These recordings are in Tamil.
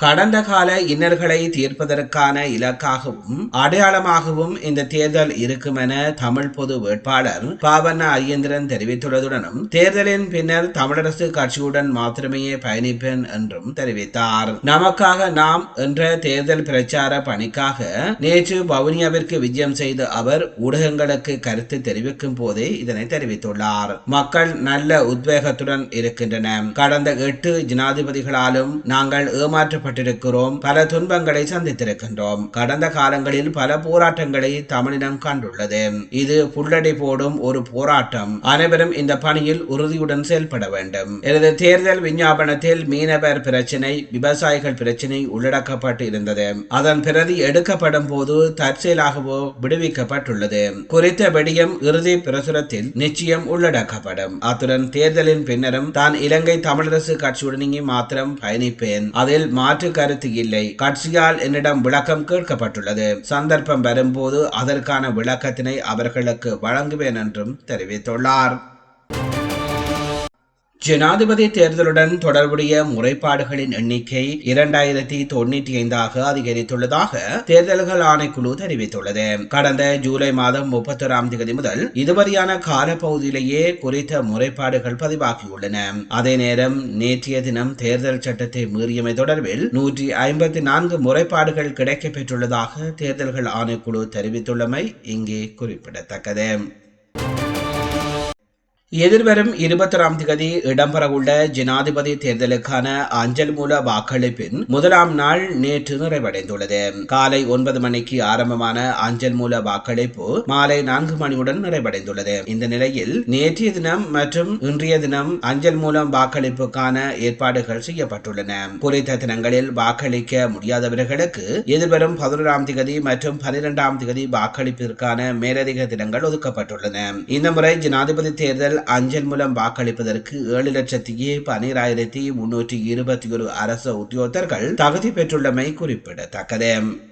கடந்த கால இன்னல்களை தீர்ப்பதற்கான இலக்காகவும் அடையாளமாகவும் இந்த தேர்தல் இருக்கும் என தமிழ் பொது வேட்பாளர் பாவண்ண ஐயந்திரன் தெரிவித்துள்ளதுடனும் தேர்தலின் பின்னர் தமிழரசு கட்சியுடன் மாத்திரமே பயணிப்பேன் என்றும் தெரிவித்தார். நமக்காக நாம் என்ற தேர்தல் பிரச்சார பணிக்காக நேற்று வவுனியாவிற்கு விஜயம் செய்த அவர் ஊடகங்களுக்கு கருத்து தெரிவிக்கும் போதே இதனை தெரிவித்துள்ளார். மக்கள் நல்ல உத்வேகத்துடன் இருக்கின்றன. கடந்த எட்டு ஜனாதிபதிகளாலும் நாங்கள் ஏமாற்றப்பட்ட ஏற்பட்டிருக்கிறோம் பல துன்பங்களை சந்தித்திருக்கின்றோம். கடந்த காலங்களில் பல போராட்டங்களை தமிழினம் கண்டுள்ளது. இது புள்ளடை போடும் ஒரு போராட்டம். அனைவரும் இந்த பணியில் உறுதியுடன் செயல்பட வேண்டும். எனது தேர்தல் விஞ்ஞாபனத்தில் மீனவர் பிரச்சினை விவசாயிகள் பிரச்சினை உள்ளடக்கப்பட்டு இருந்தது. அதன் பிரதி எடுக்கப்படும் போது தற்செயலாகவோ விடுவிக்கப்பட்டுள்ளது. குறித்த விடியம் இறுதி பிரசுரத்தில் நிச்சயம் உள்ளடக்கப்படும். அத்துடன் தேர்தலின் பின்னரும் தான் இலங்கை தமிழரசு கட்சியுடனே மாத்திரம் பயணிப்பேன். அதில் மாற்று மாற்று கருத்து இல்லை. கட்சியால் என்னிடம் விளக்கம் கேட்கப்பட்டுள்ளது. சந்தர்ப்பம் வரும்போது அதற்கான விளக்கத்தினை அவர்களுக்கு வழங்குவேன் என்றும் தெரிவித்துள்ளார். ஜனாதிபதி தேர்தலுடன் தொடர்புடைய முறைப்பாடுகளின் எண்ணிக்கை இரண்டாயிரத்தி தொண்ணூற்றி ஐந்தாக அதிகரித்துள்ளதாக தேர்தல்கள் ஆணைக்குழு தெரிவித்துள்ளது. கடந்த ஜூலை மாதம் முப்பத்தொராம் தேதி முதல் இதுவரையான காலப்பகுதியிலேயே குறித்த முறைப்பாடுகள் பதிவாகியுள்ளன. அதே நேரம் நேற்றைய தினம் தேர்தல் சட்டத்தை மீறியமை தொடர்பில் நூற்றி ஐம்பத்தி நான்கு முறைப்பாடுகள் கிடைக்கப்பெற்றுள்ளதாக தேர்தல்கள் ஆணைக்குழு தெரிவித்துள்ளமை இங்கே குறிப்பிடத்தக்கது. எதிர்வரும் இருபத்தொராம் தேதி இடம்பெறவுள்ள ஜனாதிபதி தேர்தலுக்கான அஞ்சல் மூல வாக்களிப்பின் முதலாம் நாள் நேற்று நிறைவடைந்துள்ளது. காலை ஒன்பது மணிக்கு ஆரம்பமான அஞ்சல் மூல வாக்களிப்பு மாலை நான்கு மணியுடன் நிறைவடைந்துள்ளது. இந்த நிலையில் நேற்றைய தினம் மற்றும் இன்றைய தினம் அஞ்சல் மூலம் வாக்களிப்புக்கான ஏற்பாடுகள் செய்யப்பட்டுள்ளன. குறித்த தினங்களில் வாக்களிக்க முடியாதவர்களுக்கு எதிர்வரும் பதினோராம் தேதி மற்றும் பனிரெண்டாம் தேதி வாக்களிப்பிற்கான மேலதிக தினங்கள் ஒதுக்கப்பட்டுள்ளன. இந்த முறை ஜனாதிபதி தேர்தல் அஞ்சல் மூலம் வாக்களிப்பதற்கு ஏழு லட்சத்தி பனிராயிரத்தி முன்னூற்றி இருபத்தி ஒரு அரசு உத்தியோகத்தர்கள் தகுதி பெற்றுள்ளமை குறிப்பிடத்தக்கது.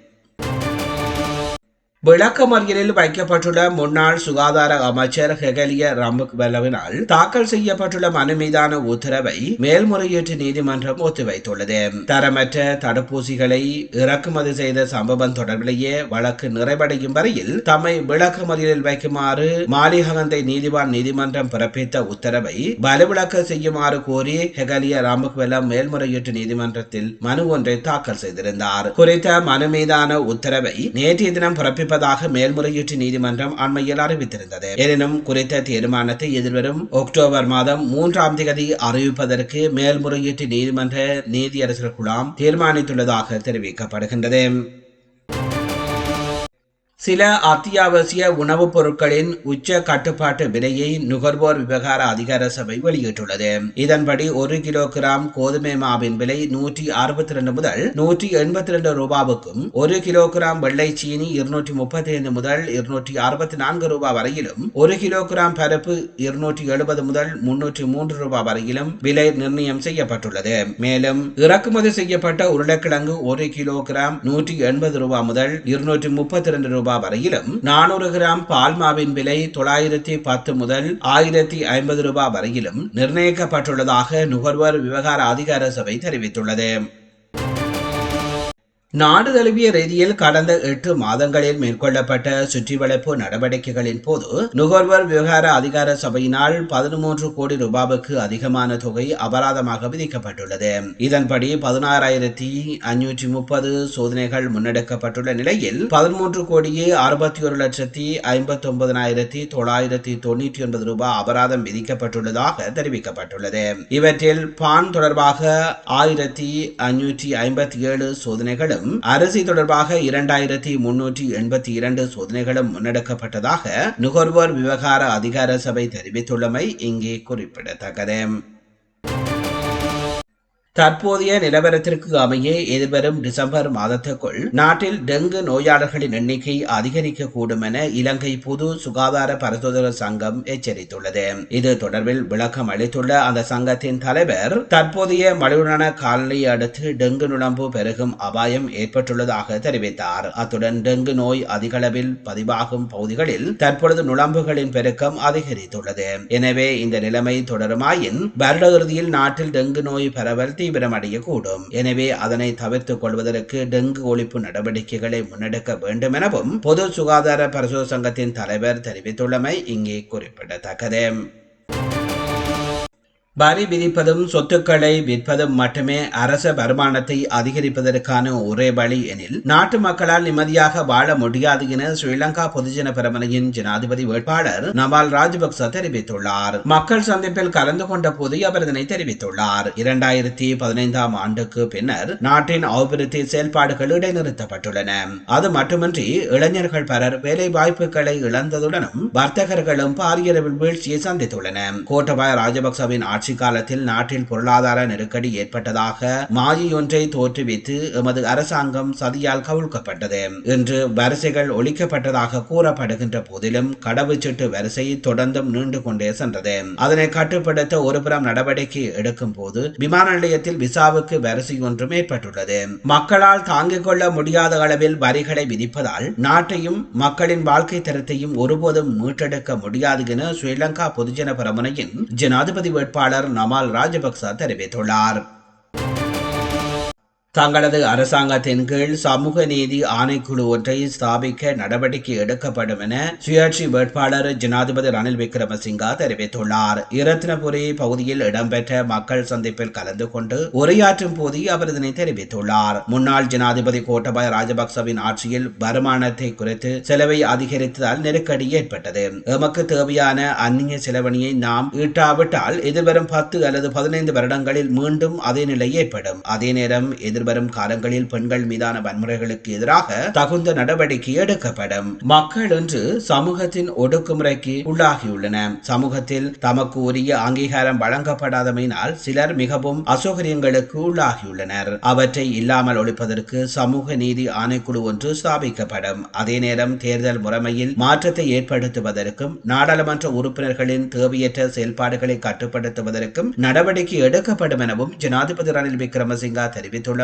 விளக்கமறியலில் வைக்கப்பட்டுள்ள முன்னாள் சுகாதார அமைச்சர் ஹெகலிய ரம்புக்வெலவினால் தாக்கல் செய்யப்பட்டுள்ள மனு மீதான உத்தரவை மேல்முறையீட்டு நீதிமன்றம் ஒத்திவைத்துள்ளது. தரமற்ற தடுப்பூசிகளை இறக்குமதி செய்த சம்பவம் தொடர்பிலேயே வழக்கு நிறைவடையும் வரையில் தம்மை விளக்கமறியலில் வைக்குமாறு மாலிகந்தை நீதிவான் நீதிமன்றம் பிறப்பித்த உத்தரவை வலுவிளக்க செய்யுமாறு கோரி ஹெகலிய ராம்புக்வெலம் மேல்முறையீட்டு நீதிமன்றத்தில் மனு ஒன்றை தாக்கல் செய்திருந்தார். குறித்த மனு மீதான உத்தரவை நேற்றைய தினம் பிறப்பி இருப்பதாக மேல்முறையீட்டு நீதிமன்றம் அண்மையில் அறிவித்திருந்தது. எனினும் குறித்த தீர்மானத்தை எதிர்வரும் அக்டோபர் மாதம் மூன்றாம் தேதி அறிவிப்பதற்கு மேல்முறையீட்டு நீதிமன்ற நீதியரசர் குழாம் தீர்மானித்துள்ளதாக தெரிவிக்கப்படுகின்றது. சில அத்தியாவசிய உணவுப் பொருட்களின் உச்ச கட்டுப்பாட்டு விலையை நுகர்வோர் விவகார அதிகார சபை வெளியிட்டுள்ளது. இதன்படி ஒரு கிலோகிராம் கோதுமை மாவின் விலை நூற்றி அறுபத்தி ரெண்டு முதல் நூற்றி எண்பத்தி ரெண்டு ரூபாவுக்கும் ஒரு கிலோகிராம் வெள்ளை சீனி இருநூற்றி முப்பத்தி ஐந்து முதல் இருநூற்றி அறுபத்தி நான்கு ரூபாய் வரையிலும் ஒரு கிலோகிராம் பருப்பு இருநூற்றி எழுபது முதல் முன்னூற்றி மூன்று ரூபாய் வரையிலும் விலை நிர்ணயம் செய்யப்பட்டுள்ளது. மேலும் இறக்குமதி செய்யப்பட்ட உருளைக்கிழங்கு ஒரு கிலோகிராம் நூற்றி எண்பது ரூபாய் முதல் இருநூற்றி முப்பத்தி ரெண்டு ரூபாய் ரூபாய் வரையிலும் நானூறு கிராம் பால்மாவின் விலை தொள்ளாயிரத்தி பத்து முதல் ஆயிரத்தி ஐம்பது ரூபாய் வரையிலும் நிர்ணயிக்கப்பட்டுள்ளதாக நுகர்வோர் விவகார அதிகார சபை தெரிவித்துள்ளது. நாடு தழுவிய ரீதியில் கடந்த எட்டு மாதங்களில் மேற்கொள்ளப்பட்ட சுற்றி வளைப்பு நடவடிக்கைகளின் போது நுகர்வோர் விவகார அதிகார சபையினால் பதிமூன்று கோடி ரூபாவுக்கு அதிகமான தொகை அபராதமாக விதிக்கப்பட்டுள்ளது. இதன்படி பதினாறாயிரத்தி அஞ்சூற்றி முப்பது சோதனைகள் முன்னெடுக்கப்பட்டுள்ள நிலையில் பதிமூன்று கோடியே அறுபத்தி ஒரு லட்சத்தி ஐம்பத்தி ஒன்பதாயிரத்தி தொள்ளாயிரத்தி தொண்ணூற்றி ஒன்பது ரூபாய் அபராதம் விதிக்கப்பட்டுள்ளதாக தெரிவிக்கப்பட்டுள்ளது. இவற்றில் பான் தொடர்பாக ஆயிரத்தி அஞ்சூற்றி ஐம்பத்தி ஏழு சோதனைகளும் மேலும் அரிசி தொடர்பாக இரண்டாயிரத்தி முன்னூற்றி எண்பத்தி இரண்டு சோதனைகளும் முன்னெடுக்கப்பட்டதாக நுகர்வோர் விவகார அதிகார சபை தெரிவித்துள்ளமை இங்கே குறிப்பிடத்தக்கது. தற்போதைய நிலவரத்திற்கு அமைய எதிர்வரும் டிசம்பர் மாதத்துக்குள் நாட்டில் டெங்கு நோயாளர்களின் எண்ணிக்கை அதிகரிக்கக்கூடும் என இலங்கை பொது சுகாதார பரிசோதனை சங்கம் எச்சரித்துள்ளது. இது தொடர்பில் விளக்கம் அளித்துள்ள அந்த சங்கத்தின் தலைவர் தற்போதைய மழையுடனான காலநிலையை அடுத்து டெங்கு நுழம்பு பெருகும் அபாயம் ஏற்பட்டுள்ளதாக தெரிவித்தார். அத்துடன் டெங்கு நோய் அதிகளவில் பதிவாகும் பகுதிகளில் தற்பொழுது நுழம்புகளின் பெருக்கம் அதிகரித்துள்ளது. எனவே இந்த நிலைமை தொடருமாயின் வருட இறுதியில் நாட்டில் டெங்கு நோய் பரவல் தீவிரமடையக்கூடும். எனவே அதனை தவிர்த்துக் கொள்வதற்கு டெங்கு ஒழிப்பு நடவடிக்கைகளை முன்னெடுக்க வேண்டும் எனவும் பொது சுகாதார பரிசோ சங்கத்தின் தலைவர் தெரிவித்துள்ளமை இங்கே குறிப்பிடத்தக்கது. வரி விதிப்பதும் சொத்துக்களை விற்பதும் மட்டுமே அரச வருமானத்தை அதிகரிப்பதற்கான ஒரே வழி எனில் நாட்டு மக்களால் நிம்மதியாக வாழ முடியாது என ஸ்ரீலங்கா பொதுஜன பிரமணியின் ஜனாதிபதி வேட்பாளர் நவால் ராஜபக்ச தெரிவித்துள்ளார். மக்கள் சந்திப்பில் கலந்து கொண்ட போது அவர் இதனை தெரிவித்துள்ளார். இரண்டாயிரத்தி பதினைந்தாம் ஆண்டுக்கு பின்னர் நாட்டின் அபிவிருத்தி செயல்பாடுகள் இடைநிறுத்தப்பட்டுள்ளன. அது மட்டுமின்றி இளைஞர்கள் பலர் வேலை வாய்ப்புகளை இழந்ததுடனும் வர்த்தகர்களும் பாரியளவில் வீழ்ச்சியை சந்தித்துள்ளன கோட்டபாய ராஜபக்சவின் ஆட்சி காலத்தில் நாட்டில் பொருளாதார நெருக்கடி ஏற்பட்டதாக மாயையொன்றை தோற்றுவித்து எமது அரசாங்கம் சதியால் கவிழ்க்கப்பட்டது இன்று வரிசைகள் ஒழிக்கப்பட்டதாக கூறப்படுகின்ற போதிலும் கடவுச்சீட்டு வரிசை தொடர்ந்தும் நீண்டு கொண்டே சென்றது. அதனை கட்டுப்படுத்த ஒருபுறம் நடவடிக்கை எடுக்கும் போது விமான நிலையத்தில் விசாவுக்கு வரிசை ஒன்றும் ஏற்பட்டுள்ளது. மக்களால் தாங்கிக் கொள்ள முடியாத அளவில் வரிகளை விதிப்பதால் நாட்டையும் மக்களின் வாழ்க்கை தரத்தையும் ஒருபோதும் மீட்டெடுக்க முடியாது என ஸ்ரீலங்கா பொதுஜன பரமுனையின் ஜனாதிபதி வேட்பாளர் நமால் ராஜபக்ச தெரிவித்துள்ளார். தங்களது அரசாங்கத்தின் கீழ் சமூக நீதி ஆணைக்குழு ஒன்றை ஸ்தாபிக்க நடவடிக்கை எடுக்கப்படும் என சுயாட்சி வேட்பாளர் ஜனாதிபதி ரணில் விக்ரமசிங்கா தெரிவித்துள்ளார். இரத்தினபுரி பகுதியில் இடம்பெற்ற மக்கள் சந்திப்பில் கலந்து கொண்டு உரையாற்றும் போது அவர் இதனை தெரிவித்துள்ளார். முன்னாள் ஜனாதிபதி கோட்டபாய ராஜபக்சவின் ஆட்சியில் வருமானத்தை குறைத்து செலவை அதிகரித்ததால் நெருக்கடி ஏற்பட்டது. எமக்கு தேவையான அந்நிய செலவணியை நாம் ஈட்டாவிட்டால் எதிர்வரும் பத்து அல்லது பதினைந்து வருடங்களில் மீண்டும் அதே நிலை ஏற்படும். அதே நேரம் எதிர் எதிர்வரும் காலங்களில் பெண்கள் மீதான வன்முறைகளுக்கு எதிராக தகுந்த நடவடிக்கை எடுக்கப்படும். மக்கள் இன்று சமூகத்தின் ஒடுக்குமுறைக்கு உள்ளாகியுள்ளன. சமூகத்தில் தமக்கு உரிய அங்கீகாரம் வழங்கப்படாதமையினால் சிலர் மிகவும் அசௌகரியங்களுக்கு உள்ளாகியுள்ளனர். அவற்றை இல்லாமல் ஒழிப்பதற்கு சமூக நீதி ஆணைக்குழு ஒன்று ஸ்தாபிக்கப்படும். அதே நேரம் தேர்தல் முறைமையில் மாற்றத்தை ஏற்படுத்துவதற்கும் நாடாளுமன்ற உறுப்பினர்களின் தேவையற்ற செயல்பாடுகளை கட்டுப்படுத்துவதற்கும் நடவடிக்கை எடுக்கப்படும் எனவும் ஜனாதிபதி ரணில் விக்ரமசிங்கா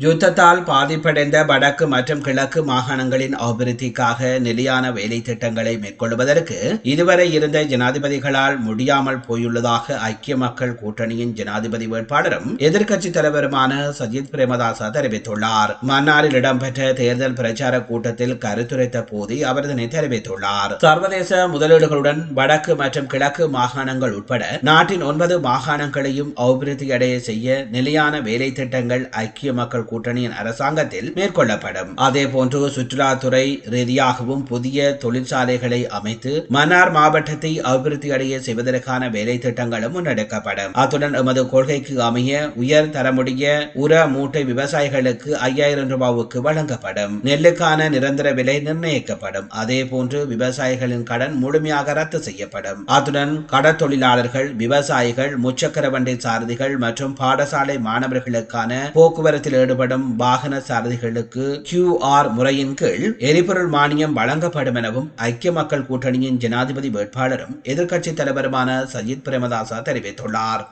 யுத்தத்தால் பாதிப்படைந்த வடக்கு மற்றும் கிழக்கு மாகாணங்களின் அபிவிருத்திக்காக நிலையான வேலை திட்டங்களை மேற்கொள்வதற்கு இதுவரை இருந்த ஜனாதிபதிகளால் முடியாமல் போயுள்ளதாக ஐக்கிய மக்கள் கூட்டணியின் ஜனாதிபதி வேட்பாளரும் எதிர்க்கட்சி தலைவருமான சஜித் பிரேமதாசா தெரிவித்துள்ளார். மன்னாரில் இடம்பெற்ற தேர்தல் பிரச்சார கூட்டத்தில் கருத்துரைத்த போது அவர் இதனை தெரிவித்துள்ளார். சர்வதேச முதலீடுகளுடன் வடக்கு மற்றும் கிழக்கு மாகாணங்கள் உட்பட நாட்டின் ஒன்பது மாகாணங்களையும் அபிவிருத்தி அடைய செய்ய நிலையான வேலை திட்டங்கள் ஐக்கிய மக்கள் கூட்டணியின் அரசாங்கத்தில் மேற்கொள்ளப்படும். அதே போன்று சுற்றுலாத்துறை ரீதியாகவும் புதிய தொழிற்சாலைகளை அமைத்து மன்னார் மாவட்டத்தை அபிவிருத்தி அடைய செய்வதற்கான வேலை திட்டங்களும் முன்னெடுக்கப்படும். அத்துடன் எமது கொள்கைக்கு அமைய உயர் தரமுடைய உர மூட்டை விவசாயிகளுக்கு ஐயாயிரம் ரூபாவுக்கு வழங்கப்படும். நெல்லுக்கான நிரந்தர விலை நிர்ணயிக்கப்படும். அதே போன்று விவசாயிகளின் கடன் முழுமையாக ரத்து செய்யப்படும். அத்துடன் கடற்தொழிலாளர்கள் விவசாயிகள் முச்சக்கர வண்டி சாரதிகள் மற்றும் பாடசாலை மாணவர்களுக்கான போக்குவரத்தில் ஈடுபடும் வாகன சாரதிகளுக்கு கியூஆர் முறையின் கீழ் எரிபொருள் மானியம் வழங்கப்படும் எனவும் ஐக்கிய மக்கள் கூட்டணியின் ஜனாதிபதி வேட்பாளரும் எதிர்க்கட்சித் தலைவருமான சஜித் பிரேமதாசா தெரிவித்துள்ளார்.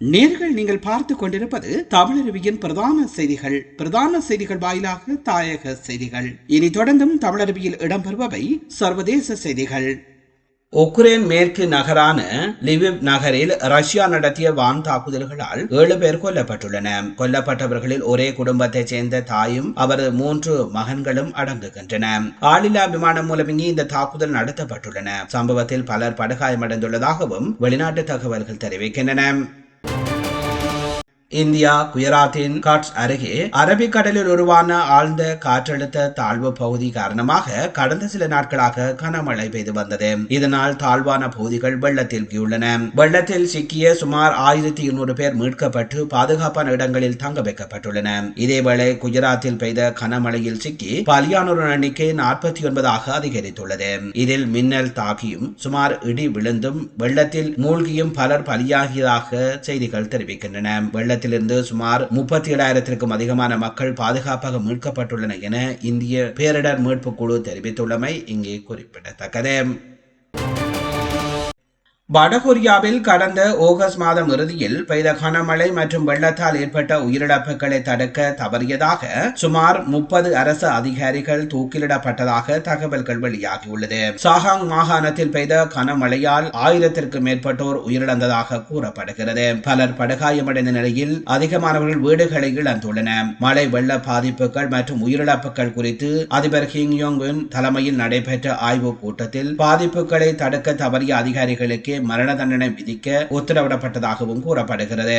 நேர்கள் நீங்கள் பார்த்து கொண்டிருப்பது தமிழருவியின் பிரதான செய்திகள். பிரதான செய்திகள் வாயிலாக தாயக செய்திகள். இனி தொடர்ந்தும் தமிழருவியில் இடம்பெறுபவை சர்வதேச செய்திகள். உக்ரைன் மேற்கு நகரான லிவிவ் நகரில் ரஷ்யா நடத்திய வான் தாக்குதல்களால் ஏழு பேர் கொல்லப்பட்டுள்ளனர் கொல்லப்பட்டவர்களில் ஒரே குடும்பத்தைச் சேர்ந்த தாயும் அவரது மூன்று மகன்களும் அடங்குகின்றன. ஆளில்லா விமானம் மூலம் இந்த தாக்குதல் நடத்தப்பட்டுள்ளன. சம்பவத்தில் பலர் படுகாயமடைந்துள்ளதாகவும் வெளிநாட்டு தகவல்கள் தெரிவிக்கின்றன. இந்தியா குஜராத்தின் காட்ஸ் அருகே அரபிக்கடலில் உருவான ஆழ்ந்த காற்றழுத்த தாழ்வு பகுதி காரணமாக கடந்த சில நாட்களாக கனமழை பெய்து வந்தது. இதனால் தாழ்வான பகுதிகள் வெள்ளத்தில் உள்ளன வெள்ளத்தில் சிக்கிய சுமார் ஆயிரத்தி இருநூறு பேர் மீட்கப்பட்டு பாதுகாப்பான இடங்களில் தங்க வைக்கப்பட்டுள்ளன. இதேவேளை குஜராத்தில் பெய்த கனமழையில் சிக்கி பலியானோர் எண்ணிக்கை நாற்பத்தி ஒன்பதாக அதிகரித்துள்ளது. இதில் மின்னல் தாக்கியும் சுமார் இடி விழுந்தும் வெள்ளத்தில் மூழ்கியும் பலர் பலியாகியதாக செய்திகள் தெரிவிக்கின்றன. வெள்ளத்தில் வெள்ளத்திலிருந்து சுமார் முப்பத்தி ஏழாயிரத்திற்கும் அதிகமான மக்கள் பாதுகாப்பாக மீட்கப்பட்டுள்ளனர் என இந்திய பேரிடர் மீட்பு குழு தெரிவித்துள்ளமை இங்கே குறிப்பிடத்தக்கது. வடகொரியாவில் கடந்த ஆகஸ்ட் மாதம் இறுதியில் பெய்த கனமழை மற்றும் வெள்ளத்தால் ஏற்பட்ட உயிரிழப்புகளை தடுக்க தவறியதாக சுமார் முப்பது அரசு அதிகாரிகள் தூக்கிலிடப்பட்டதாக தகவல்கள் வெளியாகியுள்ளது. சாகாங் மாகாணத்தில் பெய்த கனமழையால் ஆயிரத்திற்கும் மேற்பட்டோர் உயிரிழந்ததாக கூறப்படுகிறது. பலர் படுகாயமடைந்த நிலையில் அதிகமானவர்கள் வீடுகளை இழந்துள்ளனர். மழை வெள்ள பாதிப்புகள் மற்றும் உயிரிழப்புகள் குறித்து அதிபர் கிங் யோங் தலைமையில் நடைபெற்ற ஆய்வுக் கூட்டத்தில் பாதிப்புகளை தடுக்க தவறிய அதிகாரிகளுக்கு மரண தண்டனை விதிக்க உத்தரவிடப்பட்டதாகவும் கூறப்படுகிறது.